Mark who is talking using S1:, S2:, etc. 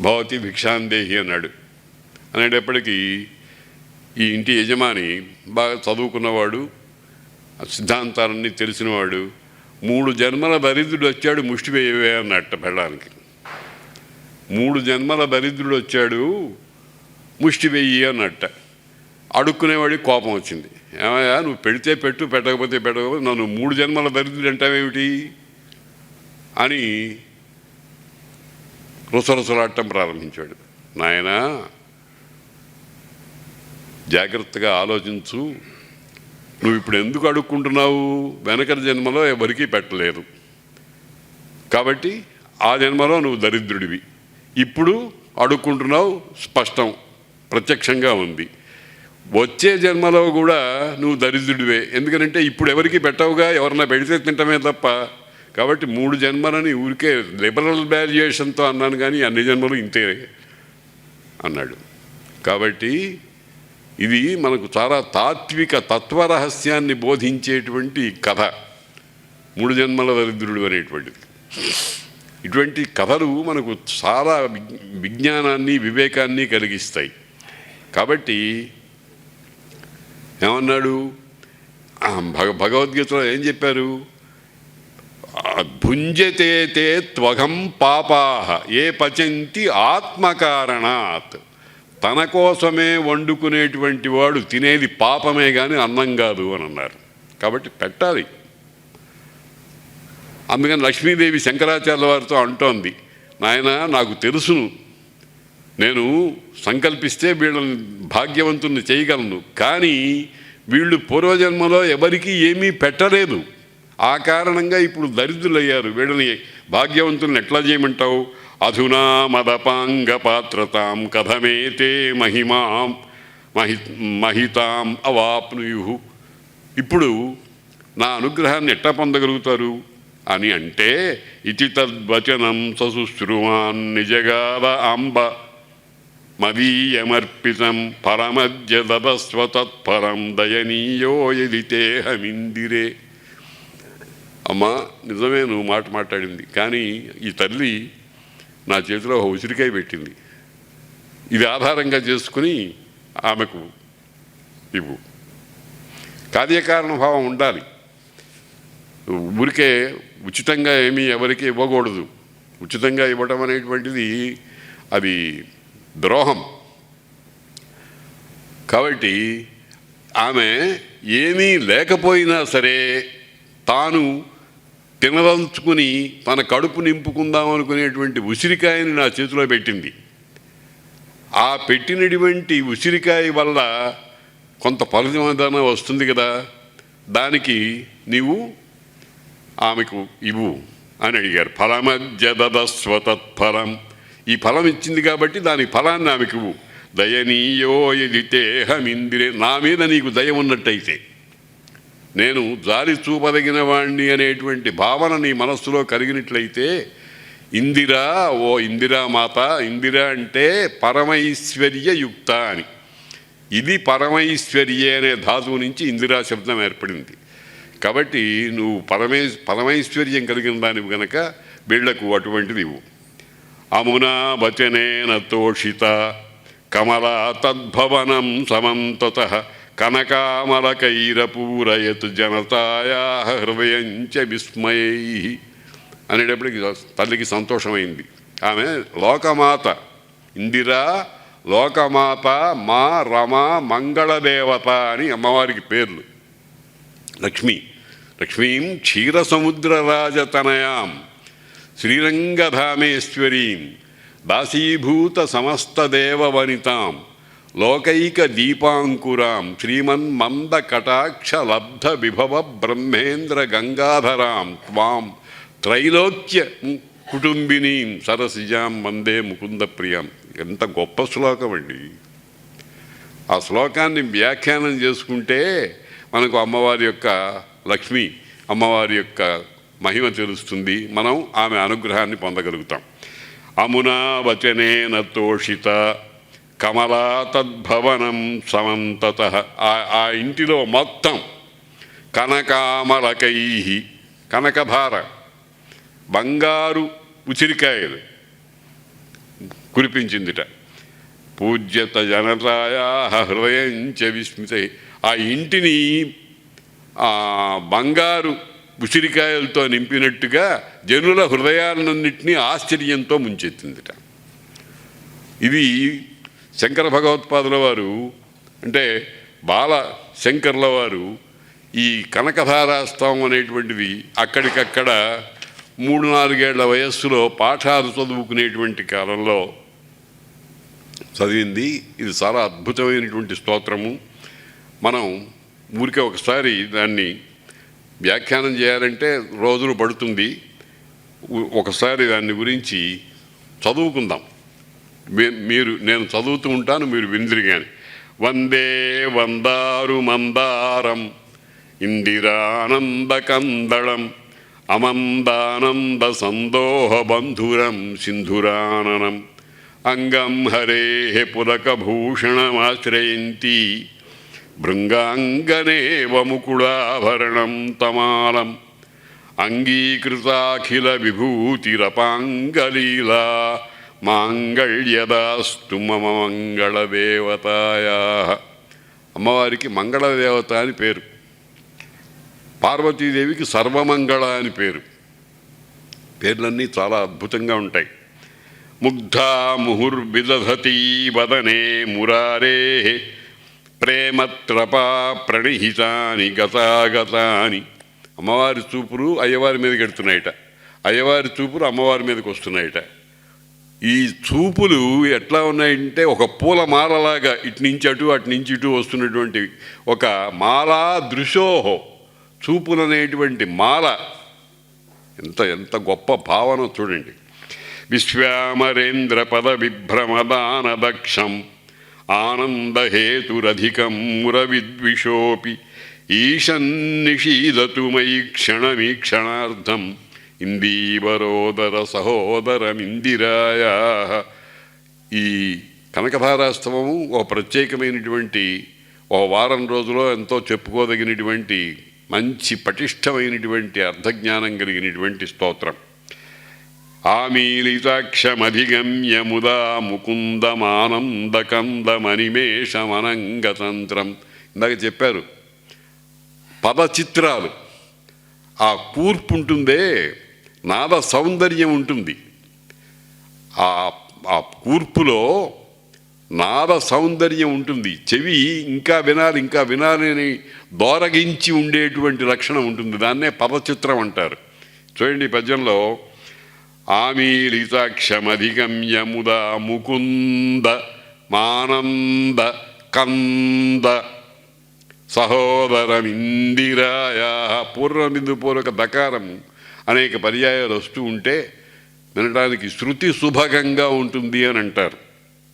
S1: భవతి భిక్షాందేహి అన్నాడు. అనేటప్పటికీ ఈ ఇంటి యజమాని బాగా చదువుకున్నవాడు సిద్ధాంతాలన్నీ తెలిసినవాడు మూడు జన్మల దరిద్రుడు వచ్చాడు ముష్టి వేయవే అన్నట్ట పెళ్ళడానికి మూడు జన్మల దరిద్రుడు వచ్చాడు ముష్టి వెయ్యి అన్నట్ట. అడుక్కునేవాడికి కోపం వచ్చింది. ఏమయ్యా నువ్వు పెడితే పెట్టు పెట్టకపోతే పెట్టకపోతే నన్ను మూడు జన్మల దరిద్రుడు అంటావేమిటి? అని రుసరుసలాడటం ప్రారంభించాడు. నాయనా జాగ్రత్తగా ఆలోచించు. నువ్వు ఇప్పుడు ఎందుకు అడుక్కుంటున్నావు? వెనకటి జన్మలో ఎవరికీ పెట్టలేరు. కాబట్టి ఆ జన్మలో నువ్వు దరిద్రుడివి. ఇప్పుడు అడుక్కుంటున్నావు స్పష్టం ప్రత్యక్షంగా ఉంది. వచ్చే జన్మలో కూడా నువ్వు దరిద్రుడివే. ఎందుకంటే ఇప్పుడు ఎవరికి పెట్టవుగా ఎవరన్నా పెడితే తింటమే తప్ప. కాబట్టి మూడు జన్మలని ఊరికే లిబరల్ వాల్యుయేషన్తో అన్నాను కానీ అన్ని జన్మలు ఇంతే అన్నాడు. కాబట్టి ఇది మనకు చాలా తాత్విక తత్వరహస్యాన్ని బోధించేటువంటి కథ. మూడు జన్మల దరిద్రుడు అనేటువంటిది. ఇటువంటి కథలు మనకు చాలా విజ్ఞానాన్ని వివేకాన్ని కలిగిస్తాయి. కాబట్టి ఏమన్నాడు? భగ భగవద్గీతలో ఏం చెప్పారు? భుంజతే తే త్వగం పాపాహ ఏ పచంతి ఆత్మకారణాత్. తన కోసమే వండుకునేటువంటి వాడు తినేది పాపమే కానీ అన్నం కాదు అని అన్నారు. కాబట్టి పెట్టాలి. అందుకని లక్ష్మీదేవి శంకరాచార్య వారితో అంటోంది నాయన నాకు తెలుసును. నేను సంకల్పిస్తే వీళ్ళని భాగ్యవంతుని చేయగలను. కానీ వీళ్ళు పూర్వజన్మలో ఎవరికీ ఏమీ పెట్టలేదు. ఆ కారణంగా ఇప్పుడు దరిద్రులయ్యారు. వీళ్ళని భాగ్యవంతుల్ని ఎట్లా చేయమంటావు? అధునా మదపాంగ పాత్రతాం కథమేతే మహిమాం మహి మహితాం అవాప్నుయు ఇప్పుడు నా అనుగ్రహాన్ని ఎట్టా పొందగలుగుతారు? అని అంటే ఇతి తద్వచనం సశుశ్రువాన్ నిజగాద అంబ. మదీయమర్పితం పరమద్యదస్వ తత్పరం దయనీయో యదితేహమిందిరే అమ్మా నిజమే నువ్వు మాట మాట్లాడింది. కానీ ఈ తల్లి నా చేతిలో ఒక ఉసిరికాయ పెట్టింది. ఇది ఆధారంగా చేసుకుని ఆమెకు ఇవ్వు. కార్యకారణ భావం ఉండాలి. ఊరికే ఉచితంగా ఏమీ ఎవరికి ఇవ్వకూడదు. ఉచితంగా ఇవ్వటం అనేటువంటిది అది ద్రోహం. కాబట్టి ఆమె ఏమీ లేకపోయినా సరే తాను తినదలుచుకుని తన కడుపు నింపుకుందాం అనుకునేటువంటి ఉసిరికాయని నా చేతిలో పెట్టింది. ఆ పెట్టినటువంటి ఉసిరికాయ వల్ల కొంత ఫలితమైన వస్తుంది కదా? దానికి నీవు ఆమెకు ఇవ్వు అని అడిగారు. ఫలమజ్జదస్వతత్ఫలం ఈ ఫలం ఇచ్చింది కాబట్టి దాని ఫలాన్ని ఆమెకు ఇవ్వు దయనీయో ఇది తేహమిందిరే. నా మీద నీకు దయ ఉన్నట్టయితే. నేను దారి చూపదగిన వాణ్ణి అనేటువంటి భావన నీ మనస్సులో కలిగినట్లయితే ఇందిరా ఓ ఇందిరా మాత ఇందిరా అంటే పరమైశ్వర్యయుక్త అని. ఇది పరమైశ్వర్యే అనే ధాతువు నుంచి ఇందిరా శబ్దం ఏర్పడింది. కాబట్టి నువ్వు పరమే పరమైశ్వర్యం కలిగిన దానివి గనక వీళ్ళకు అటువంటిది ఇవ్వు. అమునా వచనేన తోషిత కమలా తద్భవనం సమంతత కనకామలకైరపూరయత్ జనతాయా హృదయంచ విస్మయై అనేటప్పటికి తల్లికి సంతోషమైంది. ఆమె లోకమాత ఇందిరా లోకమాత మా రమ మంగళదేవత అని అమ్మవారికి పేర్లు. లక్ష్మి లక్ష్మీం క్షీరసముద్రరాజతనయాం శ్రీరంగధామేశ్వరీం దాసీభూత సమస్తదేవవనితాం లోకైక దీపాంకురాం శ్రీమన్ మంద కటాక్ష లబ్ధ విభవ బ్రహ్మేంద్ర గంగాధరాం త్వాం త్రైలోక్య కుటుంబినీం సరసిజాం వందే ముకుంద ప్రియం ఎంత గొప్ప శ్లోకం అండి. ఆ శ్లోకాన్ని వ్యాఖ్యానం చేసుకుంటే మనకు అమ్మవారి యొక్క లక్ష్మి అమ్మవారి యొక్క మహిమ తెలుస్తుంది. మనం ఆమె అనుగ్రహాన్ని పొందగలుగుతాం. అమునా వచనేన తోషిత కమలా తద్భవనం సమంతత. ఆ- ఆ ఇంటిలో మొత్తం కనకామలకై కనకభార బంగారు ఉసిరికాయలు కురిపించిందిట. పూజ్యత జనతాయా హృదయం చ విస్మిత. ఆ ఇంటిని బంగారు ఉసిరికాయలతో నింపినట్టుగా జనుల హృదయాలన్నింటినీ ఆశ్చర్యంతో ముంచెత్తిందిట. ఇది శంకర భగవత్పాదుల వారు అంటే బాల శంకర్ల వారు ఈ కనకధారాస్తవం అనేటువంటిది అక్కడికక్కడ మూడు నాలుగేళ్ళ వయస్సులో పాఠాలు చదువుకునేటువంటి కాలంలో చదివింది. ఇది చాలా అద్భుతమైనటువంటి స్తోత్రము. మనం ఊరికే ఒకసారి దాన్ని వ్యాఖ్యానం చేయాలంటే రోజులు పడుతుంది. ఒకసారి దాన్ని గురించి చదువుకుందాం. మీరు నేను చదువుతూ ఉంటాను మీరు విందిరి కానీ వందే వందారు మందారం ఇందిరానందకందళం అమందానంద సందోహ బంధురం సింధురాననం అంగం హరే పులకభూషణమాశ్రయంతి భృంగాంగనేవ ముకుళాభరణం తమాలం అంగీకృతాఖిల విభూతిరపాంగలీలా మాంగళ్యదాస్తు మమ మంగళదేవతాయా. అమ్మవారికి మంగళదేవత అని పేరు. పార్వతీదేవికి సర్వమంగళ అని పేరు. పేర్లన్నీ చాలా అద్భుతంగా ఉంటాయి. ముగ్ధా ముహుర్విదధతీ వదనే మురారే ప్రేమత్రపా ప్రణిహితాని గతాగతాని. అమ్మవారి చూపులు అయ్యవారి మీదకి ఎడుతున్నాయట. అయ్యవారి చూపులు అమ్మవారి మీదకి వస్తున్నాయట. ఈ చూపులు ఎట్లా ఉన్నాయంటే ఒక పూల మాలలాగా ఇటు నుంచి అటు అటు నుంచి ఇటు వస్తున్నటువంటి ఒక మాలా దృశోహో చూపులు అనేటువంటి మాల. ఎంత ఎంత గొప్ప భావన చూడండి. విశ్వామరేంద్ర పద విభ్రమదాన దక్షం ఆనందహేతురధికం మురవిద్విషోపి ఈశన్నిషీదతు మయి క్షణమీక్షణార్థం ఇందీవరోదర సహోదరమిందిరాయ ఈ కనకధారాస్తవము ఓ ప్రత్యేకమైనటువంటి ఓ వారం రోజులో ఎంతో చెప్పుకోదగినటువంటి మంచి పటిష్టమైనటువంటి అర్థజ్ఞానం కలిగినటువంటి స్తోత్రం. ఆమీలితాక్షమధిగమ్య ముదా ముకుందమానందకందమనిమేషమనంగతంత్రం ఇందాక చెప్పారు పదచిత్రాలు. ఆ కూర్పు ఉంటుందే నాద సౌందర్యం ఉంటుంది. ఆ ఆ కూర్పులో నాద సౌందర్యం ఉంటుంది. చెవి ఇంకా వినాలి ఇంకా వినాలని దోరగించి ఉండేటువంటి లక్షణం ఉంటుంది. దాన్నే పదచిత్రం అంటారు. చూడండి పద్యంలో ఆమీలితాక్షమధిగమ్యముద ముకుంద మానంద కంద సహోదరమిందిరాయ పూర్వమిందు పూర్వక దకారము. అనేక పర్యాయాలు వస్తూ ఉంటే వినడానికి శృతి సుభగంగా ఉంటుంది అని అంటారు.